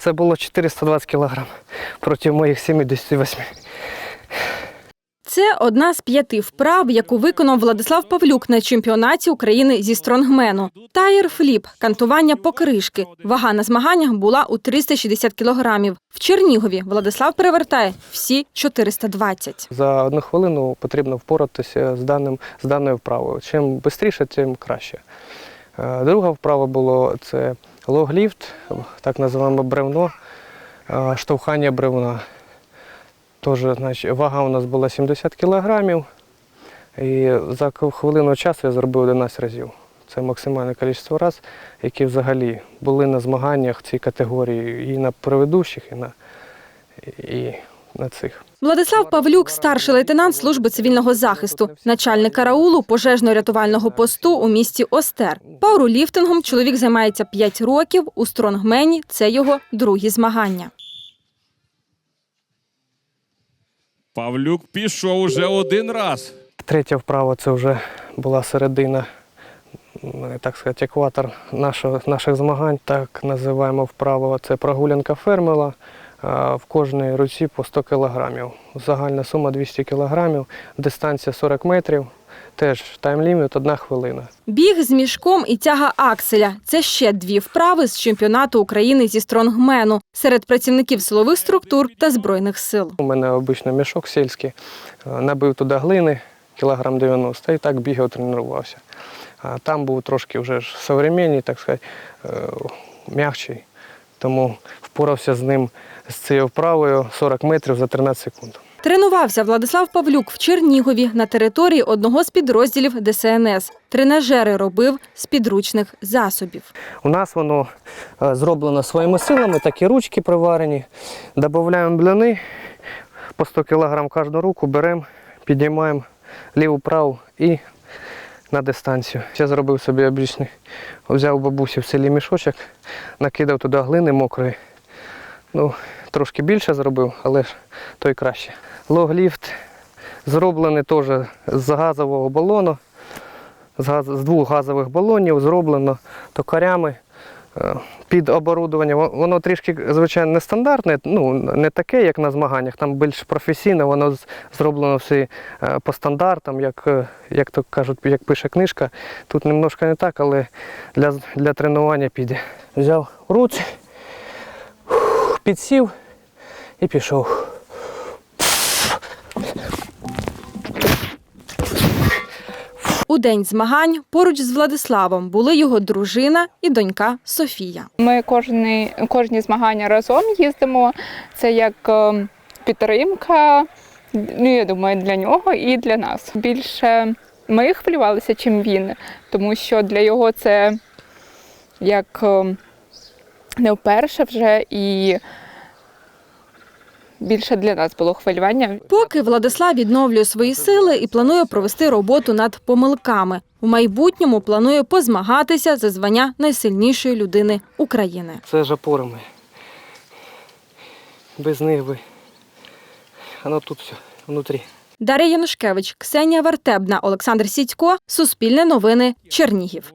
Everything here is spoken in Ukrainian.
Це було 420 кг проти моїх 78. Це одна з п'яти вправ, яку виконав Владислав Павлюк на чемпіонаті України зі стронгмену. Таєр фліп, кантування покришки. Вага на змаганнях була у 360 кілограмів. В Чернігові Владислав перевертає всі 420. За одну хвилину потрібно впоратися з, даним, з даною вправою. Чим швидше, тим краще. Е, Друга вправа було це логліфт, так називаємо бревно, штовхання бревна. Тож, значить, вага у нас була 70 кілограмів. І за хвилину часу я зробив 11 разів. Це максимальне кількість раз, які взагалі були на змаганнях цій категорії і на проведущих, і на, і на цих. Владислав Павлюк, старший лейтенант служби цивільного захисту, начальник караулу пожежно-рятувального посту у місті Остер. Пауруліфтингом чоловік займається 5 років. У стронгмені це його другі змагання. Павлюк пішов уже один раз. Третя вправа це вже була середина, ну, так сказати, екватор нашого, наших змагань. Так називаємо вправо. Це прогулянка фермела. А, В кожній руці по 100 кілограмів. Загальна сума 200 кілограмів, дистанція 40 метрів. Теж тайм-ліміт одна хвилина. Біг з мішком і тяга акселя це ще дві вправи з чемпіонату України зі стронгмену серед працівників силових структур та збройних сил. У мене обично мішок сільський, е, набив туди глини, кілограм 90, і так бігав, тренувався. А там був трошки вже ж современний, так сказати, е, м'якший. Тому впорався з ним з цією вправою 40 метрів за 13 секунд. Тренувався Владислав Павлюк в Чернігові на території одного з підрозділів ДСНС. Тренажери робив з підручних засобів. У нас воно е, зроблено своїми силами, такі ручки приварені. Додаємо блини по 100 кг кожну руку, беремо, піднімаємо ліву-праву і на дистанцію. Я зробив собі обічний, взяв бабусі в селі мішочок, накидав туди глини мокрої. Ну, трошки більше зробив, але ж той краще. Логліфт зроблений теж з газового балону з, газ, з двох газових балонів зроблено токарями під оборудовання. Воно трішки, звичайно, нестандартне, ну, не таке, як на змаганнях, там більш професійне, воно зроблено все е, по стандартам, як, е, як то кажуть, як пише книжка. Тут немножко не так, але для, для тренування піде. Взяв руці, підсів і пішов. У день змагань поруч з Владиславом були його дружина і донька Софія. Ми кожні, кожні змагання разом їздимо. Це як е, підтримка, ну я думаю, для нього і для нас. Більше ми хвилювалися, чим він, тому що для його це як е, не вперше вже і більше для нас було хвилювання. Поки Владислав відновлює свої сили і планує провести роботу над помилками. У майбутньому планує позмагатися за звання найсильнішої людини України. Це ж опори мої. Без них би. Воно тут все, внутрі. Дар'я Янушкевич, Ксенія Вертебна, Олександр Сідько, Суспільне новини, Чернігів.